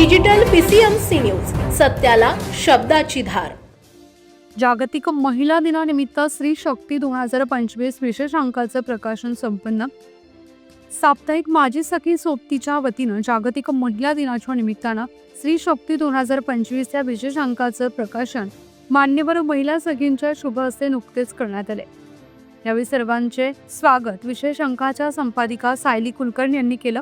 Digital PCMC news सत्याला शब्दाची धार. जागतिक महिला दिनानिमित्त स्त्री शक्ती दोन हजार पंचवीस विशेष अंकाचं प्रकाशन संपन्न. साप्ताहिक माझी सखी सोबतीच्या वतीनं जागतिक महिला दिनाच्या निमित्तानं स्त्री शक्ती दोन हजार पंचवीस या विशेष अंकाचं प्रकाशन मान्यवर महिला सखींच्या शुभ हस्ते नुकतेच करण्यात आले. यावेळी सर्वांचे स्वागत. विशेष अंकाच्या संपादिका सायली कुलकर्णी यांनी केलं.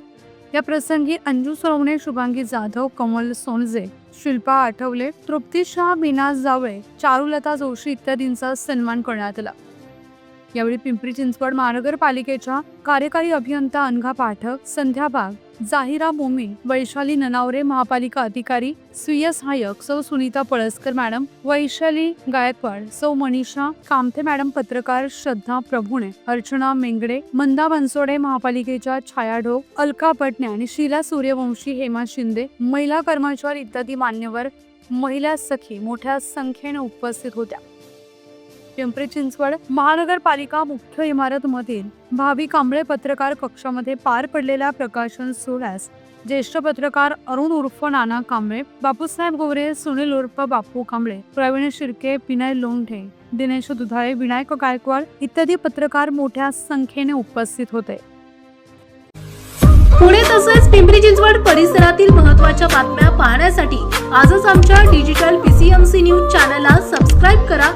या प्रसंगी अंजू सोनवणे शुभांगी जाधव कमल सोनजे शिल्पा आठवले तृप्ती शाह मीना जावळे चारुलता जोशी इत्यादींचा सन्मान करण्यात आला. यावेळी पिंपरी चिंचवड महानगरपालिकेच्या कार्यकारी अभियंता अनघा पाठक संध्या बाग जाहिरा मोमे वैशाली ननावरे महापालिका अधिकारी स्वीय सहाय्यक सौ सुनीता पळसकर मॅडम वैशाली गायकवाड सौ मनीषा कामथे मॅडम पत्रकार श्रद्धा प्रभुणे अर्चना मेंगडे मंदा बनसोडे महापालिकेच्या छाया ढोक अलका पटणे आणि शीला सूर्यवंशी हेमा शिंदे महिला कर्मचारी इत्यादी मान्यवर महिला सखी मोठ्या संख्येने उपस्थित होत्या. पिंपरी चिंचवड महानगरपालिका मुख्य इमारतमधील भावी कांबळे पत्रकार कक्षामध्ये पार पडलेल्या प्रकाशन सोहळ्यास ज्येष्ठ पत्रकार अरुण उर्फ नाना कांबळे बापूसाहेब गोरे सुनील उर्फ बापू कांबळे प्रवीण शिर्के विनय लोंढे दिनेश दुधाळे विनायक गायकवाड इत्यादी पत्रकार मोठ्या संख्येने उपस्थित होते. पुणे तसेच पिंपरी चिंचवड परिसरातील महत्त्वाच्या बातम्या पाहण्यासाठी आजच आमच्या डिजिटल पीसीएमसी न्यूज चॅनलला सबस्क्राईब